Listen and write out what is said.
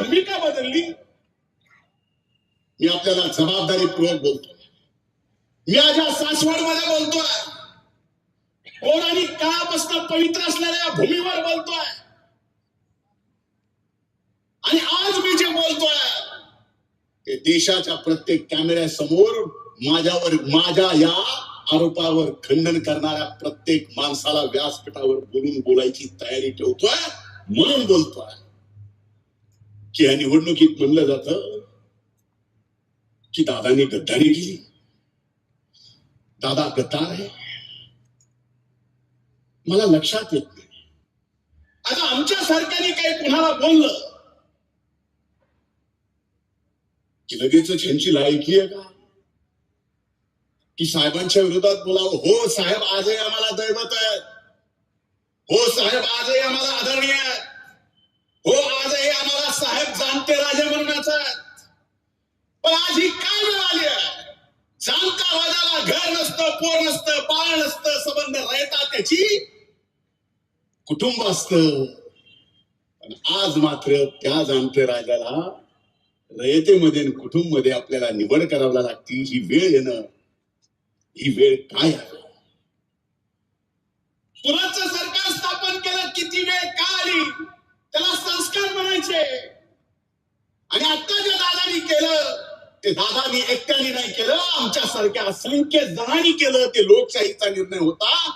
भूमिका बदलली मी आपल्याला जबाबदारीपूर्वक बोलतोय. मी माझ्या सासवडमध्ये बोलतोय. पौराणिक काळापासून पवित्र असलेल्या या भूमीवर बोलतोय. आणि आज मी जे बोलतोय ते देशाच्या प्रत्येक कॅमेऱ्यासमोर माझ्यावर माझ्या या आरोपावर खंडन करणाऱ्या प्रत्येक माणसाला व्यासपीठावर बोलून बोलायची तयारी ठेवतोय म्हणून बोलतोय. की या निवडणुकीत म्हणलं जात की दादानी गद्दारी केली? दादा गद्दार आहे. मला लक्षात येत नाही. आता आमच्या सरकारने काही कुणाला बोललं? की लगेच यांची लायकी आहे का? की साहेबांच्या विरोधात बोलावं? हो साहेब आजही आम्हाला दैवत आहेत. हो साहेब आजही आम्हाला आदरणीय आहेत. पण आज ही काय वेळ आली आहे जाणता वाजाला घर नसतं पोर नसतं बाळ नसतं संबंध राहतात त्याची? कुटुंब असतं. पण आज मात्र त्या जाणते राजाला रयतेमध्ये कुटुंबमध्ये आपल्याला निवड करावी लागती ही वेळ येणं ही वेळ काय आहे? पुराच सरकार स्थापन केलं किती वेळ का आली? त्याला संस्कार म्हणायचे. आणि आता जे दादानी केलं ते दादानी एकट्याने नाही केलं. आमच्या सारख्या असंख्य जणांनी केलं. ते लोकशाहीचा निर्णय होता.